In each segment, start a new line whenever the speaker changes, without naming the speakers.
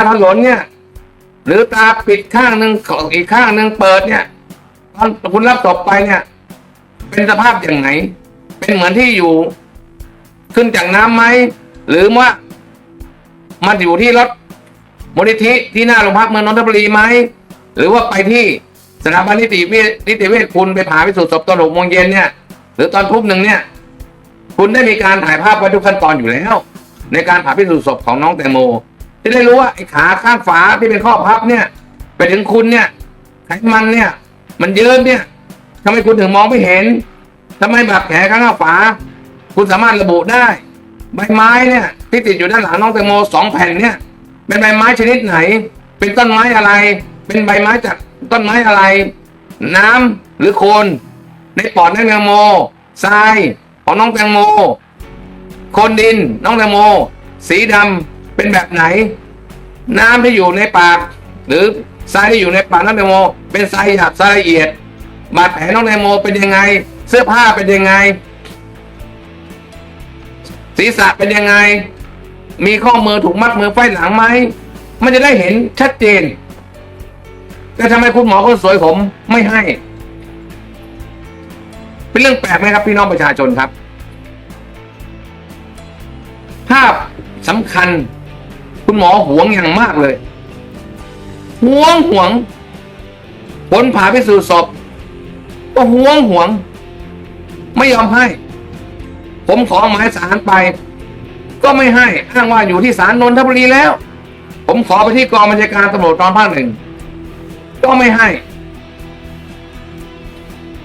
าถลนเนี่ย หรือตาปิดข้างหนึ่งของอีกข้างหนึ่งเปิดเนี่ยตอนคุณรับศพไปเนี่ย เป็นสภาพอย่างไหน เป็นเหมือนที่อยู่ ขึ้นจากน้ำไหมหรือว่า มันอยู่ที่รถมูลนิธิที่หน้าโรงพักเมืองนนทบุรีไหมหรือว่าไปที่สถาบันนิติเวชนิติเวชคุณไปผ่าพิสูจน์ศพตอนหกโมงเย็นเนี่ย หรือตอนทุ่มหนึ่งเนี่ย คุณได้มีการถ่ายภาพไว้ทุกขั้นตอนอยู่แล้ว ในการผ่าพิสูจน์ศพของน้องแตงโม จะได้รู้ว่าไอ้ขาข้างฝาที่เป็นข้อพับเนี่ย ไปถึงคุณเนี่ยไขมันเนี่ย มันเยิ้มเนี่ยทำไมคุณถึงมองไม่เห็นทำไมบาดแผลข้างฝา คุณสามารถระบุได้ ใบไม้เนี่ยที่ติดอยู่ด้านหลังน้องแตงโมสองแผ่นเนี่ย เป็นใบไม้ชนิดไหน เป็นต้นไม้อะไร เป็นใบไม้จากต้นไม้อะไร น้ำหรือโคนในปอดน้องแตงโมทรายของน้องแตงโมโคนดินน้องแตงโม สีดำ เป็นแบบไหน น้ำที่อยู่ในปาก หรือทรายที่อยู่ในปากน้องแตงโม เป็นทรายหยาบทรายละเอียดบาดแผลน้องแตงโมเป็นยังไง เสื้อผ้าเป็นยังไง ศีรษะเป็นยังไง มีข้อมือถูกมัดมือไฟหลังไหมมันจะได้เห็นชัดเจนแต่ทำไมคุณหมอคนสวยผมไม่ให้ เป็นเรื่องแปลกไหมครับพี่น้องประชาชนครับ ภาพสำคัญ คุณหมอหวงอย่างมากเลยหวงหวง ผลผ่าพิสูจน์ศพก็หวงหวง ไม่ยอมให้ ผมขอหมายสารไป ก็ไม่ให้อ้างว่าอยู่ที่ศาลนนทบุรีแล้ว ผมขอไปที่กองบัญชาการตำรวจตอนภาคหนึ่งก็ไม่ให้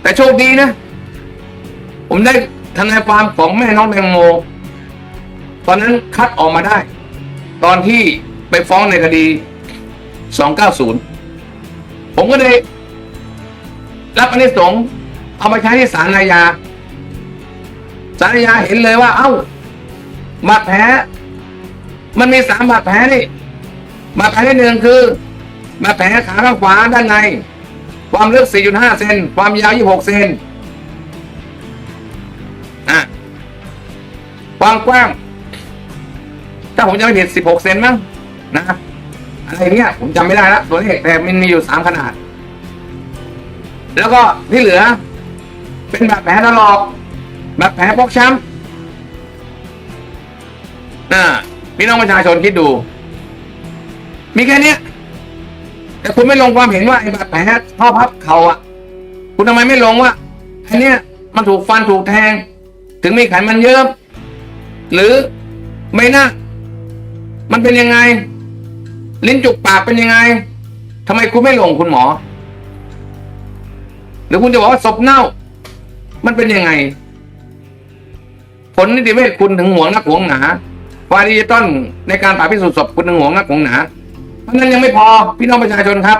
แต่โชคดีนะ ผมได้ทนายความของแม่น้องแตงโม ตอนนั้นคัดออกมาได้ ตอนที่ไปฟ้องในคดี 290 ผมก็เลยรับอันนี้สงส์เอามาใช้ที่ศาลอาญาสารยาเห็นเลยว่า เอ้าบาดแผลมันมีสามบาดแผลนี่บาดแผลที่หนึ่งคือบาดแผลขาข้างขวาด้านใน ความลึก 4.5 เซนความยาว 26 เซนอะความกว้าง ถ้าผมจำไม่ผิด 16 เซนมั้งนะอะไรเนี้ยผมจำไม่ได้แล้วตัวเลขแต่มันมีอยู่สามขนาด แล้วก็ที่เหลือ เป็นแบาดแผลถลอกบาดแผลฟกช้ำน่ะพี่น้องประชาชนคิดดู มีแค่เนี้ยแต่คุณไม่ลงความเห็นว่าไอ้บาดแผลข้อพับเข่าอะ คุณทำไมไม่ลงว่าอันเนี้ยมันถูกฟันถูกแทง ถึงมีไขมันเยอะหรือไม่น่า มันเป็นยังไง ลิ้นจุกปากเป็นยังไงทำไมคุณไม่ลงคุณหมอ หรือคุณจะบอกว่าศพเน่า มันเป็นยังไง ผลนิติเวชคุณถึงห่วงนักห่วงหนาฟล์ดิจิตอลในการผ่าพิสูจน์ศพคุณถึงห่วงนักห่วงหนาเพราะนั้นยังไม่พอพี่น้องประชาชนครับ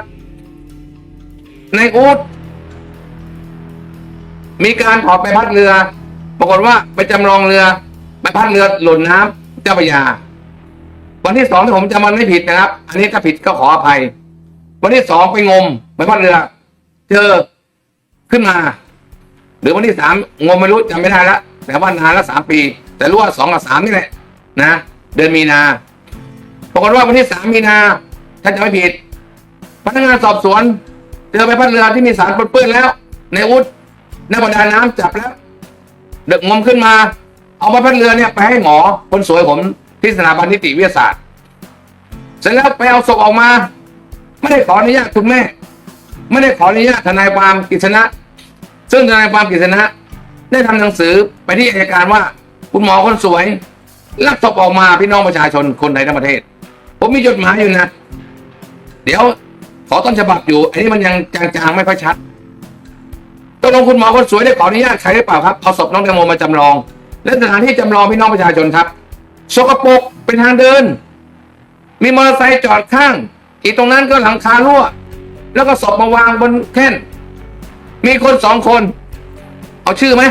ในอูดมีการถอดใบพัดเรือ ปรากฏว่าไปจำลองเรือใบพัดเรือหล่นน้ำเจ้าพระยา วันที่สองที่ผมจำมันไม่ผิดนะครับ อันนี้ถ้าผิดก็ขออภัย วันที่สองไปงมใบพัดเรือ เจอขึ้นมา หรือวันที่สามงมไม่รู้จำไม่ได้ละแต่ว่านานละสามปี แต่รู้ว่าสองกับสามนี่แหละนะเดือนมีนาปรากฏว่าวันที่สามมีนาถ้าจะไม่ผิดพนักงานสอบสวนเจอใบพัดเรือที่มีสารปนเปื้อนแล้ว ในอุดนักประดาน้ำจับแล้วเด็กงมขึ้นมา เอาใบพัดเรือเนี่ยไปให้หมอคนสวยผม ที่สถาบันนิติวิทยาศาสตร์ เสร็จแล้วไปเอาศพออกมา ไม่ได้ขออนุญาตคุณแม่ ไม่ได้ขออนุญาตทนายความกฤษณะ ซึ่งทนายความกฤษณะ ได้ทำหนังสือไปที่อัยการว่า คุณหมอคนสวยลักศพออกมาพี่น้องประชาชนคนไทยทั้งประเทศ ผมมีจดหมายอยู่นะ เดี๋ยวขอต้นฉบับอยู่ อันนี้มันยังจางๆไม่ค่อยชัดตกลงคุณหมอคนสวยได้ขออนุญาตใครหรือเปล่าครับเอาศพน้องแตงโมมาจำลอง และสถานที่จำลองพี่น้องประชาชนครับ สกปรกเป็นทางเดิน มีมอเตอร์ไซค์จอดข้าง อีกตรงนั้นก็หลังคารั่ว แล้วก็ศพมาวางบนแท่น มีคนสองคน เอาชื่อไหม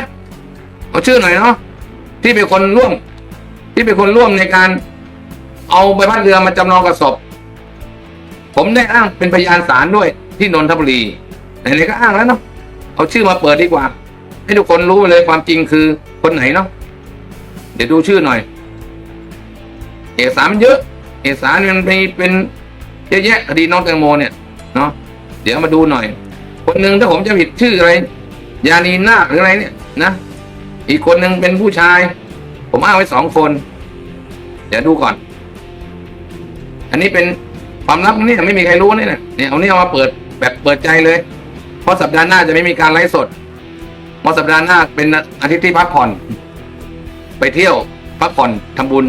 เอาชื่อหน่อยเนาะที่เป็นคนร่วม ที่เป็นคนร่วมในการเอาใบพัดเรือมาจำลองกับศพ ผมได้อ้างเป็นพยานศาลด้วยที่นนทบุรีไหนๆก็อ้างแล้วเนาะเอาชื่อมาเปิดดีกว่า ให้ทุกคนรู้ไปเลยความจริงคือคนไหนเนาะเดี๋ยวดูชื่อหน่อย เอกสารมันเยอะ เอกสารมันมีเป็นเยอะแยะคดีน้องแตงโมเนี่ยเนาะเดี๋ยวมาดูหน่อย คนหนึ่งถ้าผมจะผิดชื่ออะไร ยานีนาคหรืออะไรเนี่ยนะอีกคนหนึ่งเป็นผู้ชาย ผมอ้างไว้สองคน เดี๋ยวดูก่อน อันนี้เป็นความลับนี่ไม่มีใครรู้เนี่ยเนี่ยเอาเนี่ยเอามาเปิดแบบเปิดใจเลย เพราะสัปดาห์หน้าจะไม่มีการไลฟ์สดเพราะสัปดาห์หน้าเป็นอาทิตย์ที่พักผ่อน ไปเที่ยวพักผ่อนทำบุญ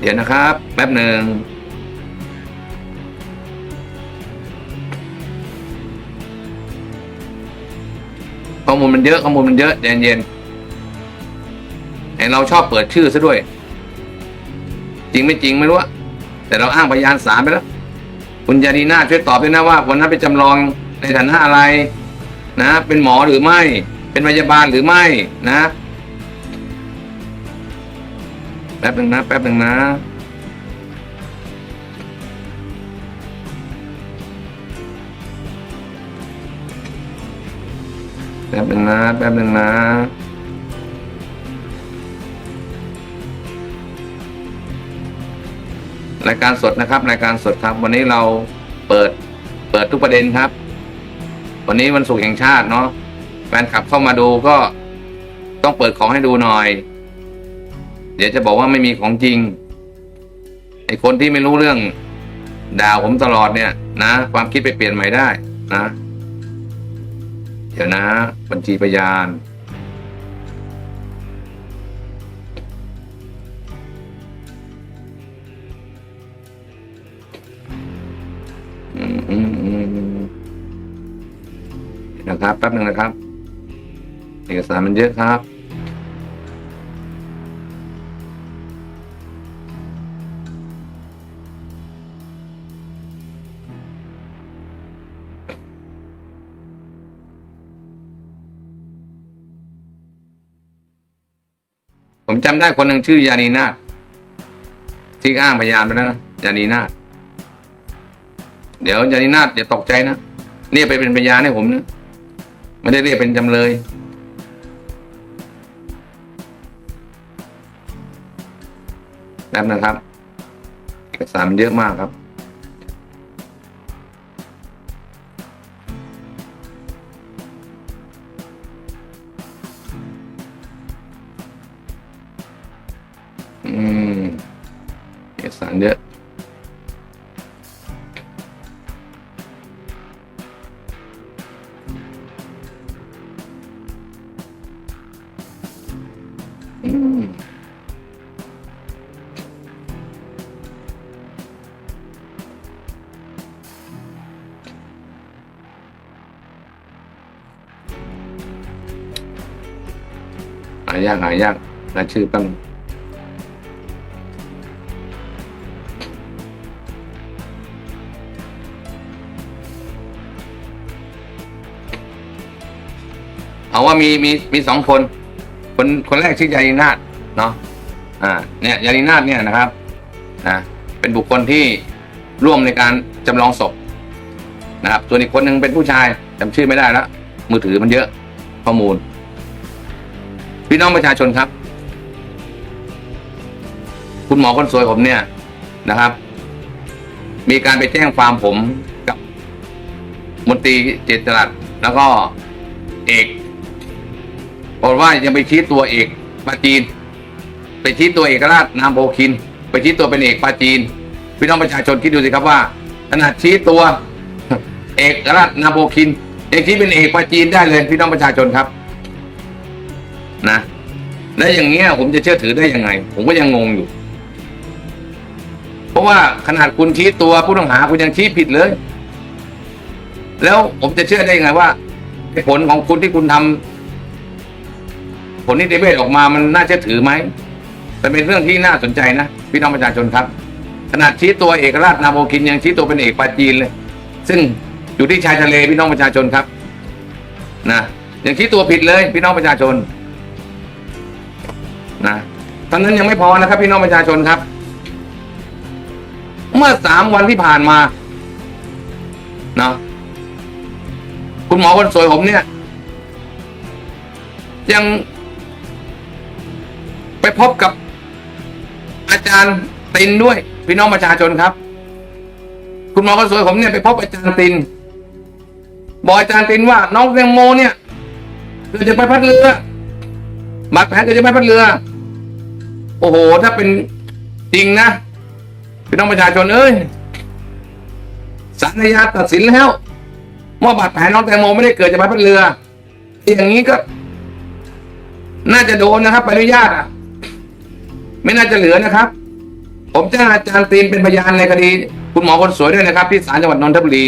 เดี๋ยวนะครับ แป๊บหนึ่งข้อมูลมันเยอะข้อมูลมันเยอะเย็นๆไอเราชอบเปิดชื่อซะด้วย จริงไม่จริงไม่รู้แต่เราอ้างพยานสามไปแล้ว คุณยาดีนาช่วยตอบด้วยนะว่าวันนั้นไปจำลองในฐานะอะไร นะ เป็นหมอหรือไม่ เป็นพยาบาลหรือไม่นะ ป๊บหนึ่งนะ แป๊บหนึ่งนะแป๊บหนึ่งนะแป๊บหนึ่งนะรายการสดนะครับรายการสดครับ วันนี้เราเปิดเปิดทุกประเด็นครับ วันนี้วันศุกร์แห่งชาติเนาะแฟนคลับเข้ามาดูก็ต้องเปิดของให้ดูหน่อย เดี๋ยวจะบอกว่าไม่มีของจริงไอคนที่ไม่รู้เรื่องด่าผมตลอดเนี่ย นะ ความคิดไปเปลี่ยนใหม่ได้ นะ เดี๋ยวนะ บัญชีพยาน นะครับ แป๊บหนึ่งนะครับ เอกสารมันเยอะครับ จำได้คนหนึ่งชื่อยานีนาถที่อ้างพยานไปแล้วนะยานีนาถเดี๋ยวยานีนาถอย่าตกใจนะเรียกไปเป็นพยานให้ผมนะไม่ได้เรียกเป็นจำเลย แป๊บนะครับ เอกสารมันเยอะมากครับารเยอะหายากหายากรายชื่อแป๊บนึง เอาว่ามีมีมีสองคน คนคนแรกชื่อยานีนาถเนาะอ่าเนี่ยยานีนาถเนี่ยนะครับนะเป็นบุคคลที่ร่วมในการจำลองศพนะครับ ส่วนอีกคนหนึ่งเป็นผู้ชายจำชื่อไม่ได้แล้วมือถือมันเยอะข้อมูล พี่น้องประชาชนครับ คุณหมอคนสวยผมเนี่ยนะครับ มีการไปแจ้งความผมกับมนตรีเจตรัสแล้วก็เอก บอกว่ายังไปชี้ตัวเอกปาจีน ไปชี้ตัวเอกราชนามโพคิน ไปชี้ตัวเป็นเอกปาจีน พี่น้องประชาชนคิดดูสิครับว่าขนาดชี้ตัว เอกราชนามโพคินยังชี้เป็นเอกปาจีนได้เลย พี่น้องประชาชนครับ นะแล้วอย่างเงี้ยผมจะเชื่อถือได้ยังไง ผมก็ยังงงอยู่ เพราะว่าขนาดคุณชี้ตัวผู้ต้องหาคุณยังชี้ผิดเลย แล้วผมจะเชื่อได้ยังไงว่าผลของคุณที่คุณทำ ผลนิติเวชออกมามันน่าเชื่อถือไหมมันเป็นเรื่องที่น่าสนใจนะพี่น้องประชาชนครับขนาดชี้ตัวเอกราชนาโบกินยังชี้ตัวเป็นเอกปาจีนเลย ซึ่งอยู่ที่ชายทะเลพี่น้องประชาชนครับนะยังชี้ตัวผิดเลยพี่น้องประชาชนนะตอนนั้นยังไม่พอนะครับ พี่น้องประชาชนครับ เมื่อสามวันที่ผ่านมานะคุณหมอคนสวยผมเนี่ย ยัง ไปพบกับ อาจารย์ตินด้วย พี่น้องประชาชนครับ คุณหมอคนสวยผมเนี่ยไปพบอาจารย์ติน บอกอาจารย์ตินว่า น้องแตงโมเนี่ยเกิดจะไปพัดเรือบาดแผลเกิดจะไปพัดเรือ โอ้โห ถ้าเป็นจริงนะพี่น้องประชาชนเอ้ยศาลอาญาตัดสินแล้วว่าบาดแผลน้องแตงโมไม่ได้เกิดจากใบพัดเรือ อย่างนี้ก็ น่าจะโดนนะครับใบอนุญาตอะ ไม่น่าจะเหลือนะครับ ผมจ้าอาจารย์ตีนเป็นพยานในคดี คุณหมอคนสวยด้วยนะครับ ที่ศาลจังหวัดนนทบุรี